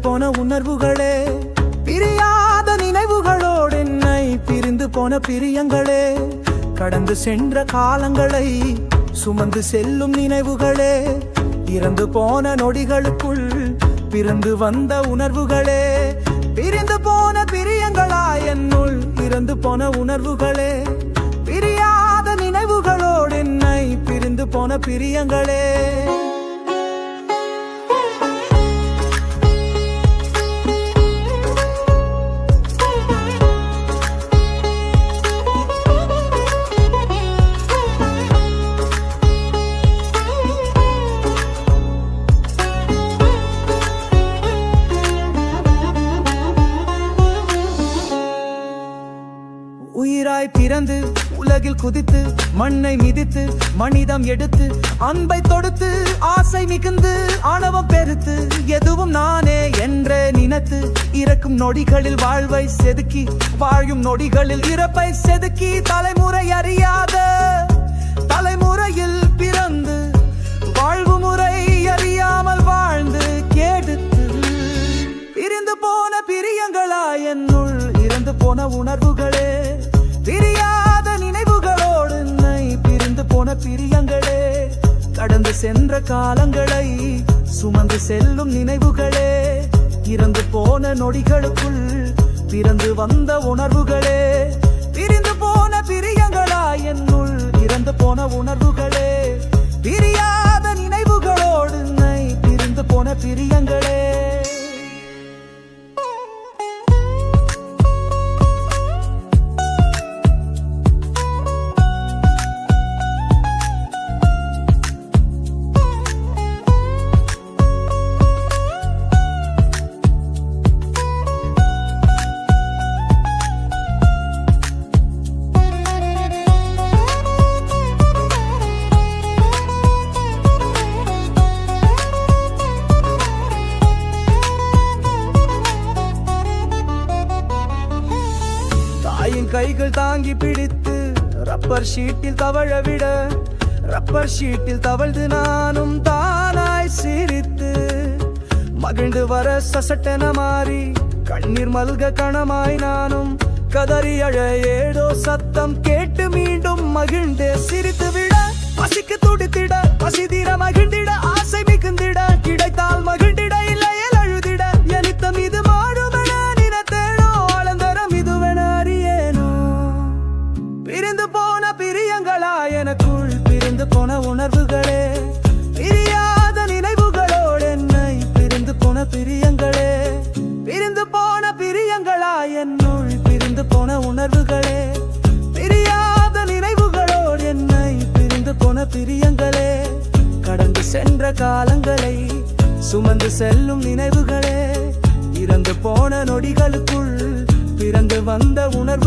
போன உணர்வுகளே. பிரியாத நினைவுகளோடு என்னை பிரிந்து போன பிரியங்களே. கடந்து சென்ற காலங்களை சுமந்து செல்லும் நினைவுகளே. இறந்து போன நொடிகளுக்குள் பிறந்து வந்த உணர்வுகளே. பிரிந்து போன பிரியங்களா என்னுள் இறந்து போன உணர்வுகளே. பிரியாத நினைவுகளோடு என்னை பிரிந்து போன பிரியங்களே. உயிராய் பிறந்து உலகில் குதித்து மண்ணை மிதித்து மனிதம் எடுத்து அன்பை தொடுத்து ஆசை மிகுந்து ஆணவம் பெருத்து எதுவும் நானே என்றே நினைத்து இறக்கும் நொடிகளில் வாழ்வை செதுக்கி வாழும் நொடிகளில் இறப்பை செதுக்கி தலைமுறை அறியாத தலைமுறையில் பிறந்து வாழ்வு முறை அறியாமல் வாழ்ந்து கேடுத்து பிரிந்து போன பிரியங்களா என்னுள் இறந்து போன உணர்வுகளே. பிரியாத நினைவுகளோடு என்னை பிரிந்து போன பிரியங்களே கடந்து சென்ற காலங்களை சுமந்து செல்லும் நினைவுகளே இறந்து போன நொடிகளுக்குள் பிறந்து வந்த உணர்வுகளே பிரிந்து போன பிரியங்களா என்னுள் இறந்து போன உணர்வுகளே பிரியா கைகள் தாங்கி பிடித்து ரப்பர் ஷீட்டில் தவழ விட ரப்பர் ஷீட்டில் தவழ்ந்து நானும் தானாய் சிரித்து. மகிழ்ந்து வர சசட்டென மாறி கண்ணீர் மல்க கணமாய் நானும் கதறி அழ ஏதோ சத்தம் கேட்டு மீண்டும் மகிழ்ந்தே சிரித்து என்னுள் பிரிந்து போன உணர்வுகளே பிரியாத நினைவுகளோடு என்னை பிரிந்து போன பிரியங்களே. கடந்து சென்ற காலங்களை சுமந்து செல்லும் நினைவுகளே இறந்து போன நொடிகளுக்குள் பிறந்து வந்த உணர்வு